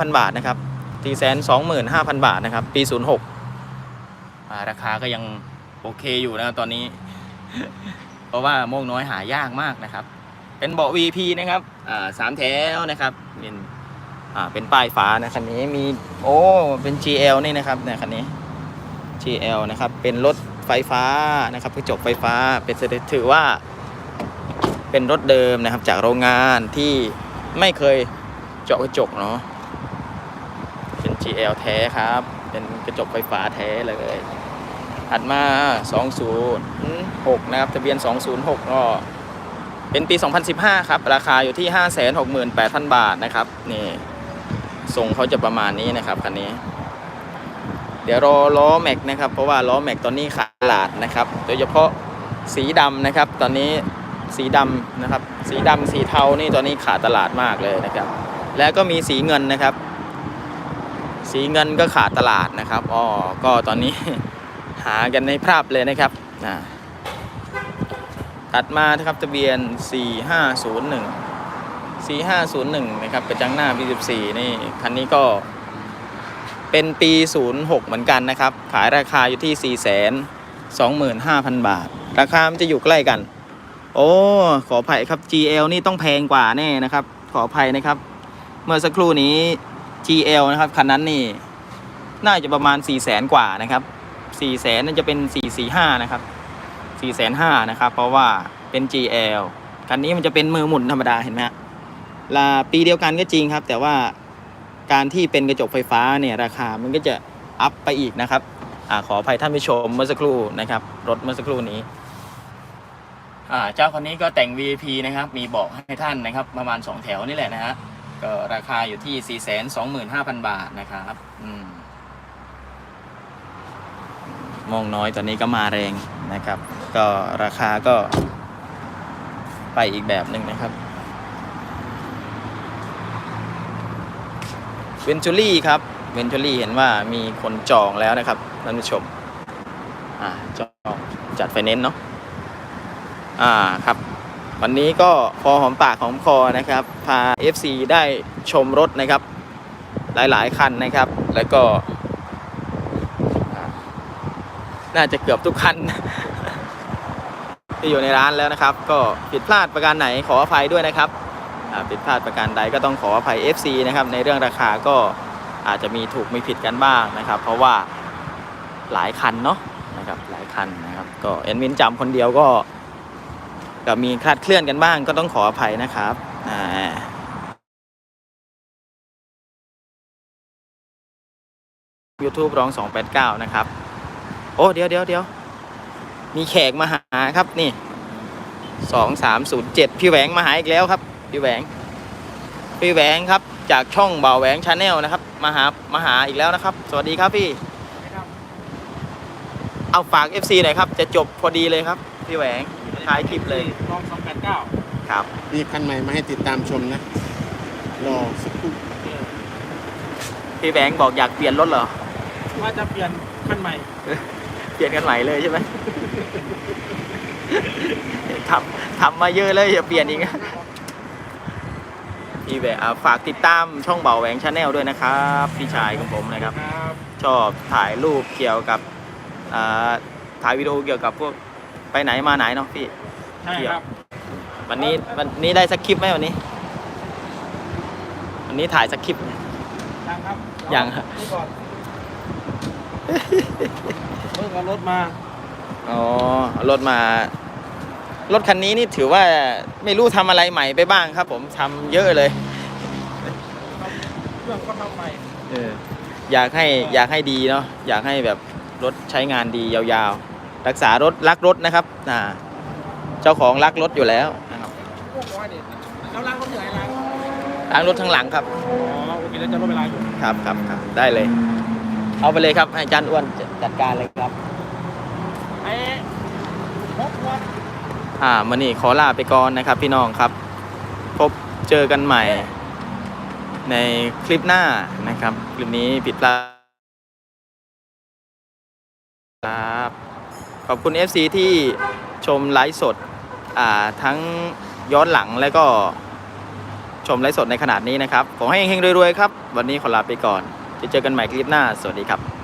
พันบาทนะครับสี่แสนสองหมื่นห้าพันบาทนะครับ ปีศูนย์หกราคาก็ยังโอเคอยู่นะตอนนี้ เพราะว่าโมงน้อยหายากมากนะครับ เป็นเบาะ VP นะครับสามแถวนะครับเป็นเป็นป้ายฟ้านะคันนี้มีโอ้เป็น GL นี่นะครับเนี่ยคันนี้ GL นะครับเป็นรถไฟฟ้านะครับกระจกไฟฟ้าเป็นถือว่า เป็นรถเดิมนะครับจากโรงงานที่ไม่เคยเจาะกระจกเนาะ GL แท้ครับ เป็นกระจกไฟฟ้าแท้เลยถัดมา 206 นะครับ ทะเบียน 206 ก็เป็นปี 2015 ครับ ราคาอยู่ที่ 568,000 บาทนะครับ นี่ทรงเขาจะประมาณนี้นะครับคันนี้ เดี๋ยวรอล้อแม็กนะครับ เพราะว่าล้อแม็กตอนนี้ขาดตลาดนะครับ โดยเฉพาะสีดำนะครับ ตอนนี้สีดำนะครับ สีดำสีเทานี่ตอนนี้ขาดตลาดมากเลยนะครับ แล้วก็มีสีเงินนะครับ สีเงินก็ขาดตลาดนะครับอ๋อก็ตอนนี้ หากันในภาพเลยนะครับอ่าตัดมานะครับทะเบียน 4501 4501 นะครับกระจังหน้า B14 นี่คันนี้ก็เป็นปี 06 เหมือนกันนะครับ ขายราคาอยู่ที่ 425,000 บาท ราคามันจะอยู่ใกล้กัน โอ้ ขออภัยครับ GL นี่ต้องแพงกว่าแน่นะครับ ขออภัยนะครับ เมื่อสักครู่นี้ GL นะครับคันนั้นนี่น่าจะประมาณ 4 0 0แสนกว่านะครับ4 0 0แสนน่าจะเป็น 445 นะครับ 4 5 0 0 0นะครับ เพราะว่าเป็น GL คันนี้มันจะเป็นมือหมุนธรรมดาเห็นไหมฮะลาปีเดียวกันก็จริงครับ แต่ว่าการที่เป็นกระจกไฟฟ้าเนี่ยราคามันก็จะอัพไปอีกนะครับอขออภัยท่านผู้ชมเมื่อสักครู่นะครับ รถเมื่อสักครู่นี้เจ้าคนนี้ก็แต่ง VIP นะครับ มีเบาะให้ท่านนะครับ ประมาณ 2 แถวนี่แหละนะฮะ ก็ราคาอยู่ที่ 425,000 บาทนะครับอืมมองน้อยตอนนี้ก็มาแรงนะครับ ก็ราคาก็ ไปอีกแบบหนึ่งนะครับเวนจูรี่ครับเวนจูรี่เห็นว่ามีคนจองแล้วนะครับท่านผู้ชม อ่าจองจัดไฟแนนซ์เนาะอ่าครับ วันนี้ก็พอหอมปากหอมคอนะครับ พา FC ได้ชมรถนะครับ หลายๆ คันนะครับ แล้วก็ น่าจะเกือบทุกคัน ที่อยู่ในร้านแล้วนะครับ ก็ผิดพลาดประการไหนขออภัยด้วยนะครับผิดพลาดประการใดก็ต้องขออภัย FC นะครับ ในเรื่องราคาก็อาจจะมีถูกมีผิดกันบ้างนะครับ เพราะว่าหลายคันเนาะนะครับหลายคันนะครับ ก็เอ็นวินจำคนเดียวก็ ก็มีคลาดเคลื่อนกันบ้างก็ต้องขออภัยนะครับอ่า YouTube ร้อง 289 นะครับ โอ้ เดี๋ยวเดี๋ยวเดี๋ยวมีแขกมาหาครับนี่ 2307 พี่แหวงมาหาอีกแล้วครับ พี่แหวง พี่แหวงครับจากช่องเบาแหวงชาแนลนะครับ มาหามาหาอีกแล้วนะครับ สวัสดีครับพี่ เอาฝาก FC หน่อยครับ จะจบพอดีเลยครับ พี่แหวง ท้ายคลิปเลยลองสองแปดเก้าครับมีคันใหม่มาให้ติดตามชมนะ รอสักครู่พี่แหวงบอกอยากเปลี่ยนรถเหรอ ว่าจะเปลี่ยนคันใหม่ เปลี่ยนกันใหม่เลยใช่ไหมทำทำมาเยอะเลยอย่าเปลี่ยนอีกนะพี่แหวงอ่าฝากติดตามช่องเบาแหวงชาแนลด้วยนะครับ พี่ชายของผมนะครับครับชอบถ่ายรูปเกี่ยวกับอ่าถ่ายวิดีโอเกี่ยวกับพวก ไปไหนมาไหนเนาะพี่ ใช่ครับ วันนี้วันนี้ได้สักคลิปไหมวันนี้ วันนี้ถ่ายสักคลิปยังครับยังครับนี่ก่อนเพิ่งเอารถมาอ๋อเอารถมา รถคันนี้นี่ถือว่าไม่รู้ทำอะไรใหม่ไปบ้างครับ ผมทำเยอะเลย เครื่องก็ทำใหม่เอออยากให้อยากให้ดีเนาะอยากให้แบบรถใช้งานดียาวๆ รักษารถรักรถนะครับอ่าเจ้าของรักรถอยู่แล้วนะครับพวกน้อยเนี่ยแล้วล้างรถเหนื่อยล้างล้างรถทั้างหลังครับอ๋อโอเคแล้วจะลดเวลาอยู่ครับครับครับได้เลย เอาไปเลยครับให้อาจารย์อ้วนจัดการเลยครับ ไอ้พกวันอ่ามื่อนี้ขอลาไปก่อนนะครับ พี่น้องครับ พบเจอกันใหม่ ในคลิปหน้านะครับ คลิปนี้ผิดพลาดครับ ขอบคุณ FC ที่ชมไลฟ์สดทั้งย้อนหลังและก็ชมไลฟ์สดในขนาดนี้นะครับ ผมให้เฮงๆรวยๆครับ วันนี้ขอลาไปก่อน จะเจอกันใหม่คลิปหน้า สวัสดีครับ